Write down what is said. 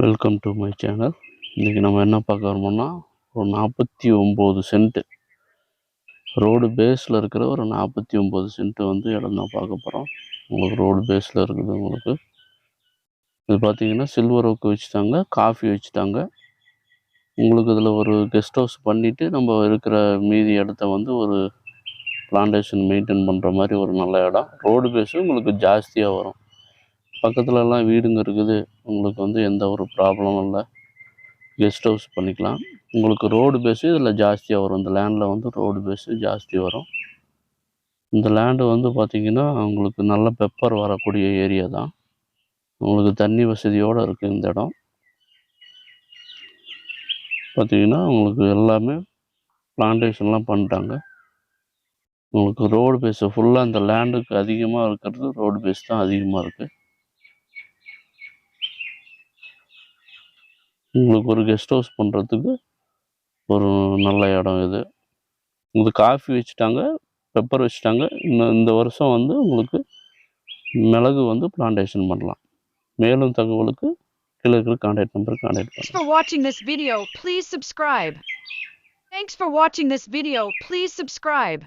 Welcome to my channel இன்றைக்கி நம்ம என்ன பார்க்க வரோம்னா ஒரு நாற்பத்தி ஒம்பது சென்ட்டு ரோடு பேஸில் இருக்கிற ஒரு நாற்பத்தி ஒம்பது சென்ட்டு வந்து இடம் தான் பார்க்க போகிறோம் உங்களுக்கு ரோடு பேஸில் இருக்குது உங்களுக்கு. இது பார்த்தீங்கன்னா சில்வர் ஒர்க் வச்சுட்டாங்க காஃபி வச்சுட்டாங்க உங்களுக்கு இதில் ஒரு கெஸ்ட் ஹவுஸ் பண்ணிவிட்டு நம்ம இருக்கிற மீதி இடத்த வந்து ஒரு பிளான்டேஷன் மெயின்டைன் பண்ணுற மாதிரி ஒரு நல்ல இடம். ரோடு பேஸும் உங்களுக்கு ஜாஸ்தியாக வரும். பக்கத்துலலாம் வீடுங்க இருக்குது. உங்களுக்கு வந்து எந்த ஒரு ப்ராப்ளமும் இல்லை. கெஸ்ட் ஹவுஸ் பண்ணிக்கலாம். உங்களுக்கு ரோடு பேஸு இதில் ஜாஸ்தியாக வரும். இந்த லேண்டில் வந்து ரோடு பேஸு ஜாஸ்தி வரும். இந்த லேண்டு வந்து பார்த்திங்கன்னா உங்களுக்கு நல்ல பெப்பர் வரக்கூடிய ஏரியா தான். உங்களுக்கு தண்ணி வசதியோடு இருக்குது இந்த இடம். பார்த்திங்கன்னா உங்களுக்கு எல்லாமே பிளான்டேஷன்லாம் பண்ணிட்டாங்க உங்களுக்கு ரோடு பேஸு ஃபுல்லாக இந்த லேண்டுக்கு அதிகமாக இருக்கிறது ரோடு பேஸ் தான் அதிகமாக இருக்குது உங்களுக்கு ஒரு கெஸ்ட் ஹவுஸ் பண்ணுறதுக்கு ஒரு நல்ல இடம் இது உங்களுக்கு காஃபி வச்சுட்டாங்க பெப்பர் வச்சுட்டாங்க இன்னும் இந்த வருஷம் வந்து உங்களுக்கு மிளகு வந்து பிளான்டேஷன் பண்ணலாம் மேலும் தகவலுக்கு கீழே இருக்கிற கான்டாக்ட் நம்பர் கான்டாக்ட் Thanks பண்ணுங்கள் for watching this video. Please subscribe. Thanks for watching this video. Please subscribe.